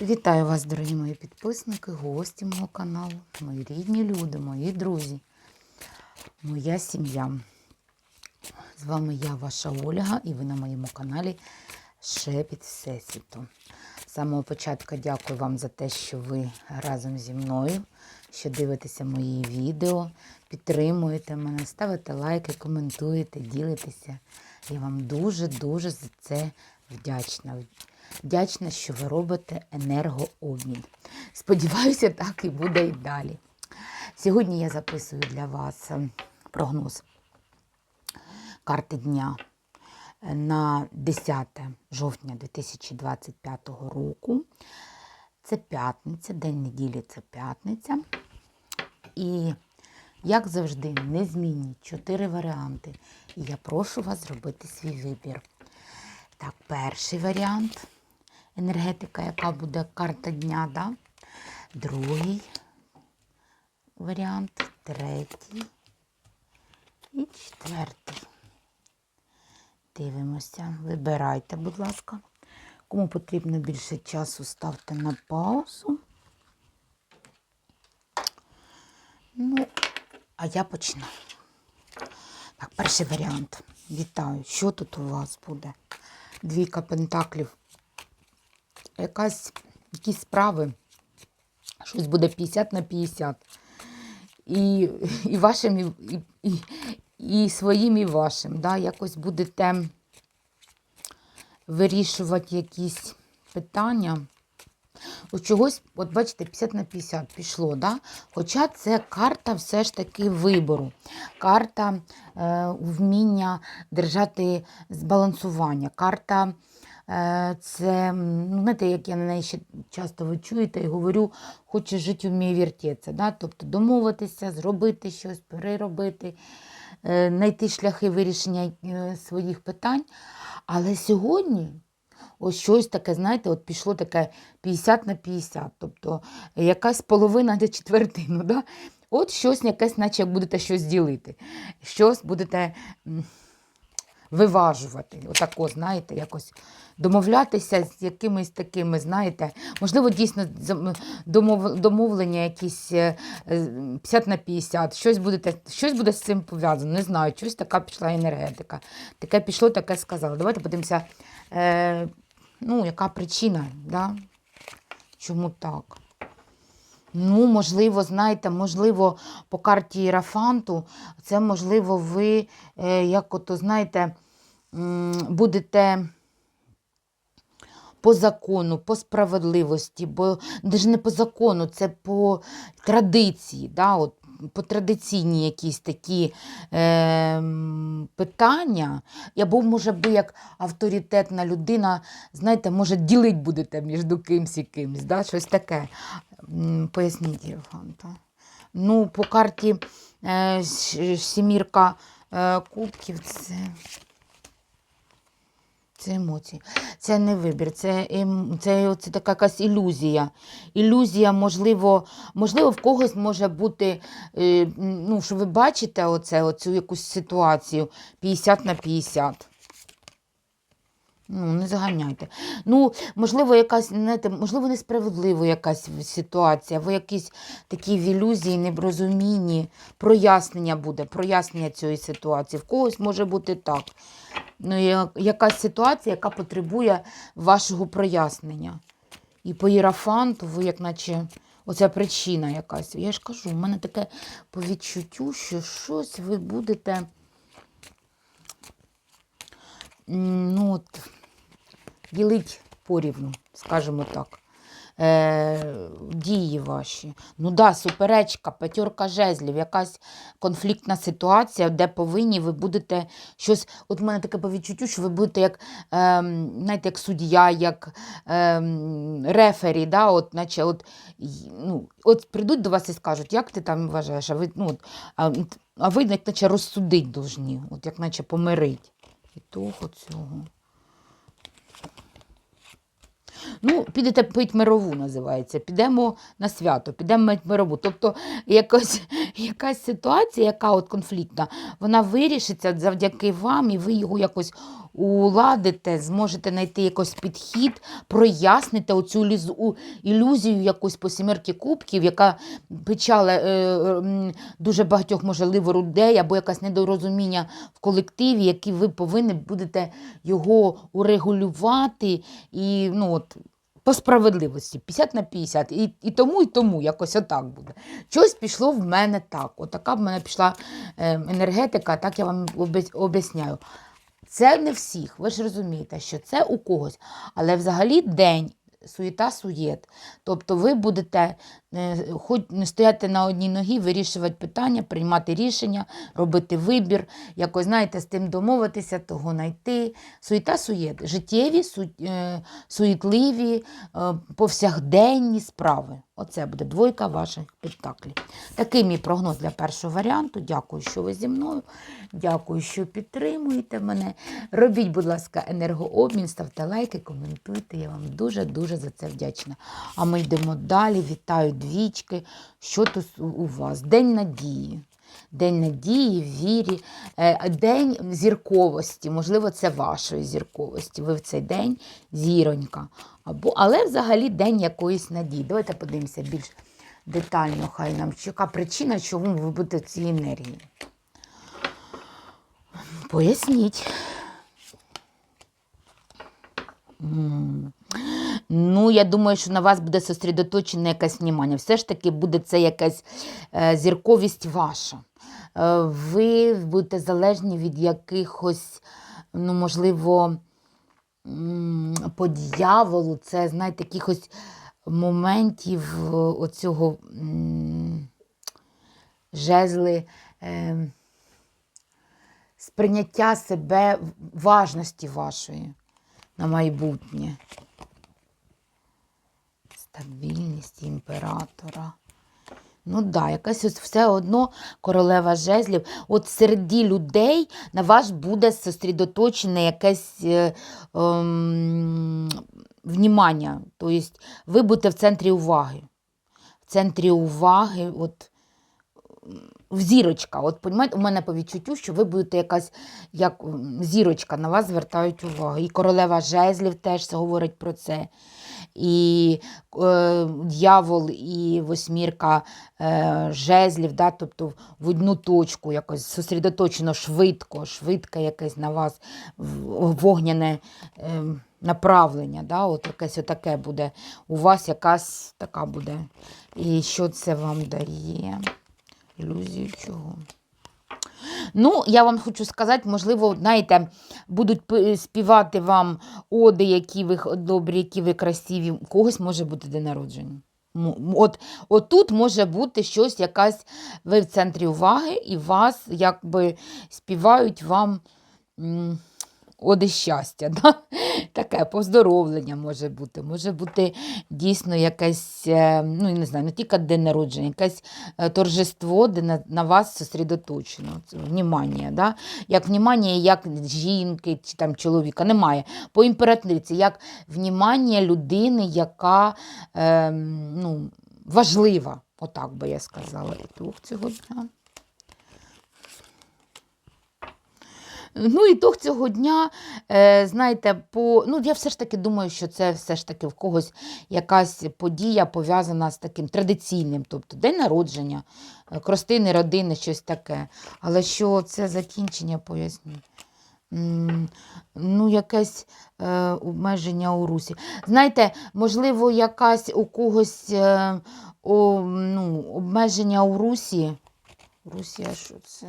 Вітаю вас, дорогі мої підписники, гості мого каналу, мої рідні люди, мої друзі, моя сім'я. З вами я, ваша Ольга, і ви на моєму каналі Шепіт Всесвіту. З самого початку дякую вам за те, що ви разом зі мною, що дивитеся мої відео, підтримуєте мене, ставите лайки, коментуєте, ділитеся. Я вам дуже-дуже за це вдячна. Вдячна, що ви робите енергообмін. Сподіваюся, так і буде і далі. Сьогодні я записую для вас е, прогноз карти дня на 10 жовтня 2025 року. Це п'ятниця, день неділі це п'ятниця. І, як завжди, незмінні чотири варіанти. І я прошу вас зробити свій вибір. Так, перший варіант енергетика, яка буде карта дня, да? другий варіант, третій і четвертий. Дивимося, вибирайте, будь ласка. Кому потрібно більше часу, ставте на паузу. Ну, а я почну. Так, перший варіант. Вітаю. Що тут у вас буде? Двійка пентаклів. Якась, якісь справи. Щось буде 50 на 50. І, і вашим, і, і, і своїм, і вашим. Да? Якось будете вирішувати якісь питання. От чогось, от бачите, 50 на 50 пішло, да? хоча це карта все ж таки вибору, карта е, вміння держати збалансування, карта це, ну, знаєте, як я на неї ще часто ви чуєте і говорю, хоче жити, вміє вертеться. Да? Тобто домовитися, зробити щось, переробити, е, знайти шляхи вирішення е, своїх питань. Але сьогодні ось щось таке, знаєте, от пішло таке 50 на 50, тобто якась половина на четвертину. Да? От щось якесь, наче будете щось ділити, щось будете виважувати. Отако, знаєте, якось домовлятися з якимись такими, знаєте, можливо, дійсно домов, домовлення якісь е, е, 50 на 50, щось, будете, щось буде з цим пов'язано, не знаю, щось така пішла енергетика. Таке пішло, таке сказала. Давайте подивимося, е, ну, яка причина, да? чому так. Ну, можливо, знаєте, можливо, по карті Ірафанту, це, можливо, ви, е, як ото, знаєте, будете по закону, по справедливості, бо ж не по закону, це по традиції, да, от, по традиційні якісь такі е, питання, або, може, ви як авторитетна людина, знаєте, може, ділить будете між кимсь і кимсь, да, щось таке. Поясніть, Євфанта. Ну, по карті е, сімірка е, кубків це. Це емоції. Це не вибір, це, ем, це, це така якась ілюзія. Ілюзія, можливо, можливо, в когось може бути, е, ну, що ви бачите оце, оцю якусь ситуацію 50 на 50. Ну, не заганяйте. Ну, можливо, якась, знаєте, можливо, несправедлива якась ситуація, або якісь такі в ілюзії, неброзумінні, прояснення буде, прояснення цієї ситуації. В когось може бути так. Ну, якась ситуація, яка потребує вашого прояснення. І по Єрафанту ви, як наче, оця причина якась. Я ж кажу, у мене таке по відчуттю, що щось ви будете. Ну, от, ділить порівну, скажімо так. Е, дії ваші. Ну да, суперечка, п'ятерка жезлів, якась конфліктна ситуація, де повинні ви будете щось. От в мене таке по відчуттю, що ви будете як, ем, знаєте, як суддя, як ем, рефері, да, от, наче, от, ну, от прийдуть до вас і скажуть, як ти там вважаєш, а ви, ну, от, а, а ви як наче розсудить должні, от як наче помирить. І того цього. Ну, підете пить мирову, називається. Підемо на свято, підемо мить мирову. Тобто якось, якась ситуація, яка от конфліктна, вона вирішиться завдяки вам, і ви його якось уладите, зможете знайти якийсь підхід, проясните оцю ліз- у- ілюзію якусь по сімерки кубків, яка печала е, дуже багатьох, можливо, людей, або якесь недорозуміння в колективі, які ви повинні будете його урегулювати і ну, от, по справедливості 50 на 50. І, і тому, і тому якось отак буде. Щось пішло в мене так. Отака в мене пішла е, енергетика, так я вам об'ясняю. Це не всіх, ви ж розумієте, що це у когось. Але взагалі день суєта суєт. Тобто ви будете е, хоч не стояти на одній ногі, вирішувати питання, приймати рішення, робити вибір, якось, знаєте, з тим домовитися, того знайти. Суєта суєт. Життєві, су, суетливі, е, повсякденні справи. Оце буде двойка ваших пентаклів. Такий мій прогноз для першого варіанту. Дякую, що ви зі мною. Дякую, що підтримуєте мене. Робіть, будь ласка, енергообмін, ставте лайки, коментуйте. Я вам дуже-дуже за це вдячна. А ми йдемо далі. Вітаю двічки. Що тут у- вас? День надії. День надії, вірі, е, день зірковості. Можливо, це вашої зірковості. Ви в цей день зіронька. Або, але взагалі день якоїсь надії. Давайте подивимося більш детально, хай нам яка причина, чому ви будете цій енергії. Поясніть. Ну, я думаю, що на вас буде сосредоточене якесь внимання. Все ж таки буде це якась е, зірковість ваша. Е, ви будете залежні від якихось, ну, можливо, по дьяволу, це, знаєте, якихось моментів е, оцього жезли. Е, сприйняття себе важності вашої на майбутнє. Стабільність імператора. Ну да, якась ось все одно королева жезлів. От серед людей на вас буде сосредоточене якесь е, ем, внімання. Тобто ви будете в центрі уваги. В центрі уваги, от в зірочка. От понімаєте, у мене по відчуттю, що ви будете якась як зірочка, на вас звертають увагу. І королева жезлів теж говорить про це. І е, дьявол, і восьмірка е, жезлів, да, тобто в одну точку якось сосредоточено швидко, швидке якесь на вас вогняне е, направлення. Да, от якесь отаке буде. У вас якась така буде. І що це вам дає? Ілюзію чого? Ну, я вам хочу сказати, можливо, знаєте, будуть співати вам оди, які ви добрі, які ви красиві. У когось може бути день народження. От, от тут може бути щось, якась, ви в центрі уваги, і вас якби співають вам м, оди щастя. Да? Таке поздоровлення може бути. Може бути дійсно якесь, е, ну, я не знаю, не тільки день народження, якесь е, торжество, де на, на вас сосредоточено. Внімання, да? Як внімання, як жінки чи там чоловіка, немає. По імператриці, як внімання людини, яка е, ну, важлива, отак би я сказала. Дух цього дня. Ну, ітог цього дня, е, знаєте, по, ну, я все ж таки думаю, що це все ж таки в когось якась подія пов'язана з таким традиційним, тобто день народження, е, кростини родини, щось таке. Але що це закінчення, поясню. Ну, якесь е, обмеження у русі. Знаєте, можливо, якась у когось е, о, ну, обмеження у русі. Русія, що це?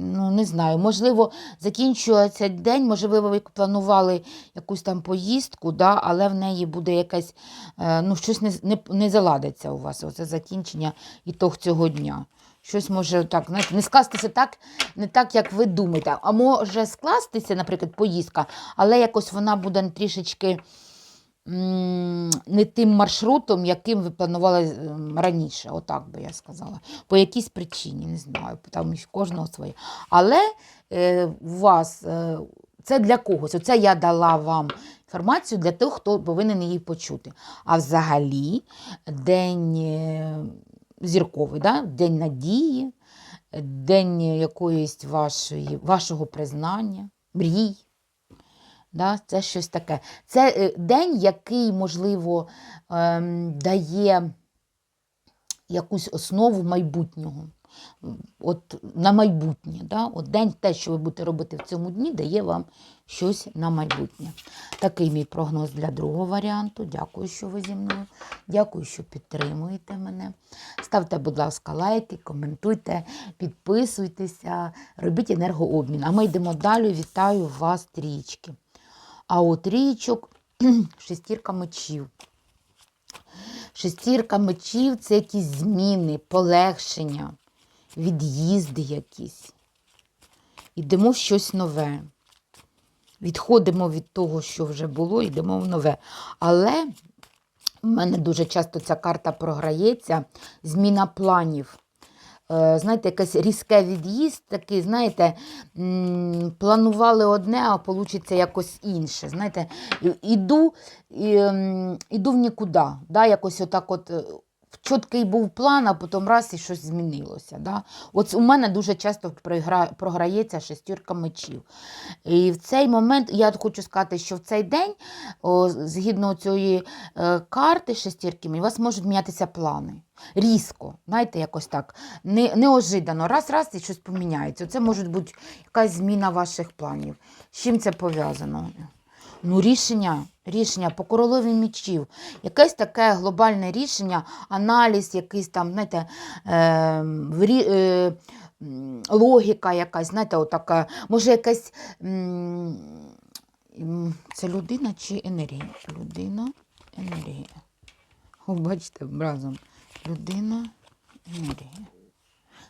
Ну, не знаю, можливо, закінчується день, можливо, ви планували якусь там поїздку, да, але в неї буде якесь, е, ну, щось не, не, не заладиться у вас, оце закінчення ітог цього дня. Щось може так, знаєте, не скластися так, не так, як ви думаєте. А може скластися, наприклад, поїздка, але якось вона буде трішечки не тим маршрутом, яким ви планували раніше, отак би я сказала. По якійсь причині, не знаю, там кожного своє. Але е, у вас е, це для когось. Оце я дала вам інформацію для тих, хто повинен її почути. А взагалі, день е, зірковий, да? день надії, день якоїсь вашої, вашого признання, мрій. Да? Це щось таке. Це е, день, який, можливо, ем, дає якусь основу майбутнього. От на майбутнє. Да? От день, те, що ви будете робити в цьому дні, дає вам щось на майбутнє. Такий мій прогноз для другого варіанту. Дякую, що ви зі мною. Дякую, що підтримуєте мене. Ставте, будь ласка, лайки, коментуйте, підписуйтеся, робіть енергообмін. А ми йдемо далі. Вітаю вас, трічки. А от річок шестірка мечів. Шестірка мечів це якісь зміни, полегшення, від'їзди якісь. Йдемо в щось нове. Відходимо від того, що вже було, йдемо в нове. Але в мене дуже часто ця карта програється, зміна планів. Е, Знаєте, якесь різке від'їзд, такий, знаєте, планували одне, а вийде якось інше. Знаєте, іду, іду в нікуди. Да? Якось отак от. е, Чіткий був план, а потім раз і щось змінилося. Да? От у мене дуже часто програється шестірка мечів. І в цей момент я хочу сказати, що в цей день, о, згідно цієї е, карти шестірки, у вас можуть мінятися плани. Різко, знаєте, якось так, не, неожиданно. Раз-раз і щось поміняється. Це може бути якась зміна ваших планів. З чим це пов'язано? Ну, рішення, рішення по королеві мічів. Якесь таке глобальне рішення, аналіз, якийсь там, знаєте, е, в е, логіка якась, знаєте, отака, може якась. Це людина чи енергія? Людина, енергія. Бачите, разом. Людина, енергія.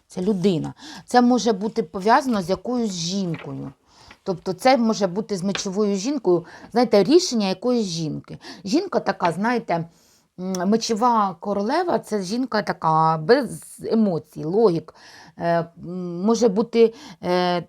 Це людина. Це може бути пов'язано з якоюсь жінкою. Тобто це може бути з мечовою жінкою, знаєте, рішення якоїсь жінки. Жінка така, знаєте, мечова королева це жінка така без емоцій, логік. Е, Може бути е,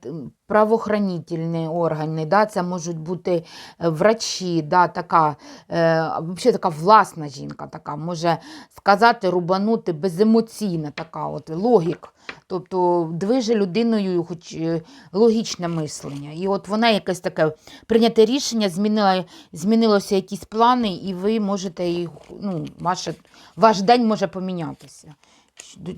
правоохранительні органи, да? це можуть бути е, врачі, да? така, е, взагалі така власна жінка, така, може сказати, рубанути беземоційна така от, логік. Тобто движе людиною хоч е, логічне мислення. І от вона якесь таке прийняте рішення, змінила, змінилося якісь плани, і ви можете їх, ну, ваше, ваш день може помінятися.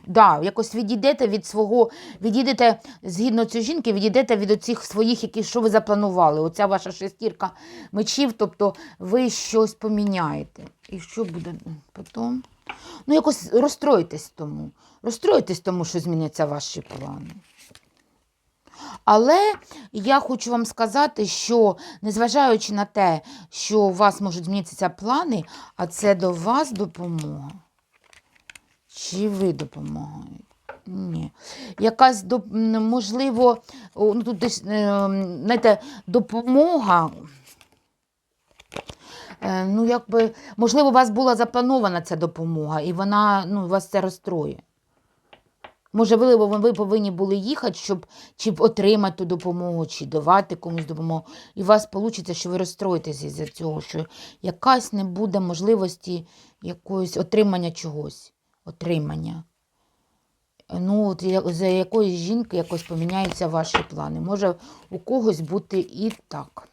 Да, якось відійдете від свого, відійдете згідно цієї жінки, відійдете від оцих своїх, які що ви запланували. Оця ваша шестірка мечів, тобто ви щось поміняєте. І що буде потім? Ну, якось розстроїтесь тому. Розстроїтесь тому, що зміняться ваші плани. Але я хочу вам сказати, що незважаючи на те, що у вас можуть змінитися плани, а це до вас допомога. Чи ви допомагаєте? Ні. Якась, можливо, ну, тут десь, е, знаєте, допомога. Е, Ну, якби, можливо, у вас була запланована ця допомога, і вона ну, вас це розстроює. Може, ви, ви повинні були їхати, щоб чи отримати ту допомогу, чи давати комусь допомогу. І у вас вийде, що ви розстроїтеся із-за цього, що якась не буде можливості якоїсь отримання чогось. Отримання. Ну, от за якоїсь жінки якось поміняються ваші плани. Може у когось бути і так.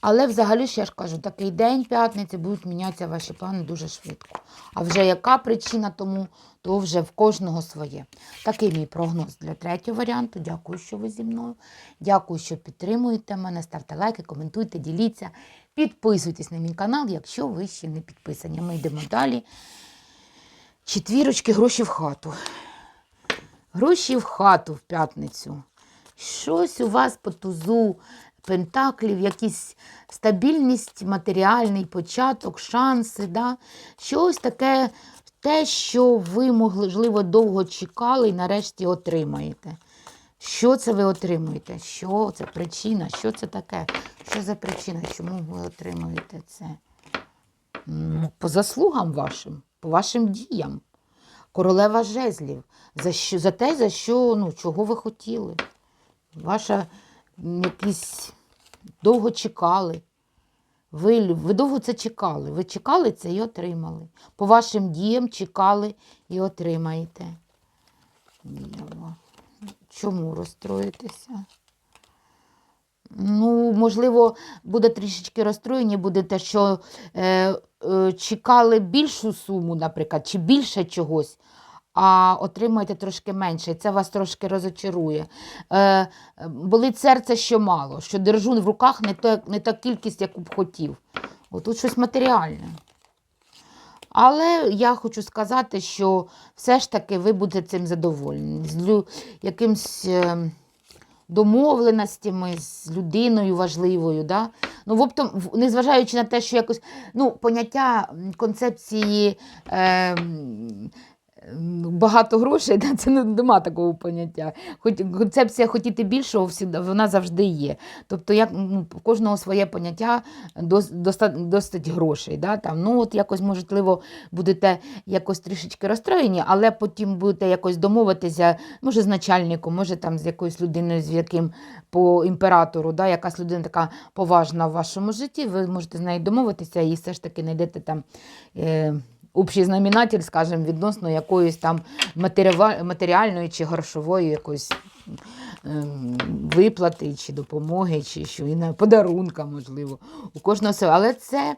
Але взагалі, ще ж кажу, такий день п'ятниці будуть мінятися ваші плани дуже швидко. А вже яка причина тому, то вже в кожного своє. Такий мій прогноз для третього варіанту. Дякую, що ви зі мною. Дякую, що підтримуєте мене. Ставте лайки, коментуйте, діліться. Підписуйтесь на мій канал, якщо ви ще не підписані. Ми йдемо далі. Четвірочки, гроші в хату. Гроші в хату в п'ятницю. Щось у вас по тузу пентаклів, якісь стабільність, матеріальний початок, шанси. Да? Щось таке, те, що ви, можливо, довго чекали і нарешті отримаєте. Що це ви отримуєте? Що це причина? Що це таке? Що за причина? Чому ви отримуєте це? По заслугам вашим, по вашим діям. Королева жезлів. За, що, за те, за що, ну, чого ви хотіли. Ваша якісь довго чекали. Ви, ви довго це чекали. Ви чекали це і отримали. По вашим діям чекали і отримаєте. Чому розстроїтеся? Ну, можливо, буде трішечки розстроєні, буде те, що е, чекали більшу суму, наприклад, чи більше чогось, а отримаєте трошки менше. І це вас трошки розочарує. Е, е, болить серце, що мало, що держу в руках не, та, не та кількість, яку б хотів. Отут щось матеріальне. Але я хочу сказати, що все ж таки ви будете цим задоволені. З якимсь е, домовленостями, з людиною важливою. Да? Ну, в в- незважаючи на те, що якось ну, поняття концепції. Е, Багато грошей, це нема такого поняття. Хоч концепція хотіти більшого, вона завжди є. Тобто, як ну, кожного своє поняття дос, доста, досить грошей. Да, там, ну, от якось, можливо, будете якось трішечки розстроєні, але потім будете якось домовитися, може, з начальником, може там з якоюсь людиною, з яким по імператору, да, якась людина така поважна в вашому житті, ви можете з нею домовитися і все ж таки знайдете там. Е, Общий знаменатель, скажімо, відносно якоїсь там матеріальної чи грошової якоїсь ем, виплати, чи допомоги, чи що, і на подарунка, можливо. У кожного своє. Але це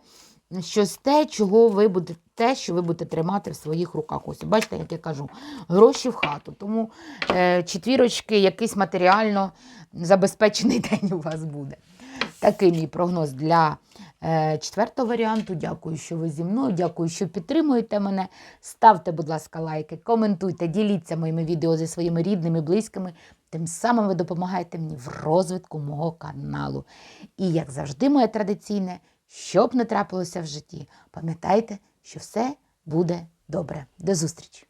щось те, чого ви будете, те, що ви будете тримати в своїх руках. Ось, бачите, як я кажу, гроші в хату. Тому е, четвірочки, якийсь матеріально забезпечений день у вас буде. Такий мій прогноз для е, четвертого варіанту. Дякую, що ви зі мною. Дякую, що підтримуєте мене. Ставте, будь ласка, лайки, коментуйте, діліться моїми відео зі своїми рідними, близькими. Тим самим ви допомагаєте мені в розвитку мого каналу. І, як завжди, моє традиційне, що б не трапилося в житті, пам'ятайте, що все буде добре. До зустрічі!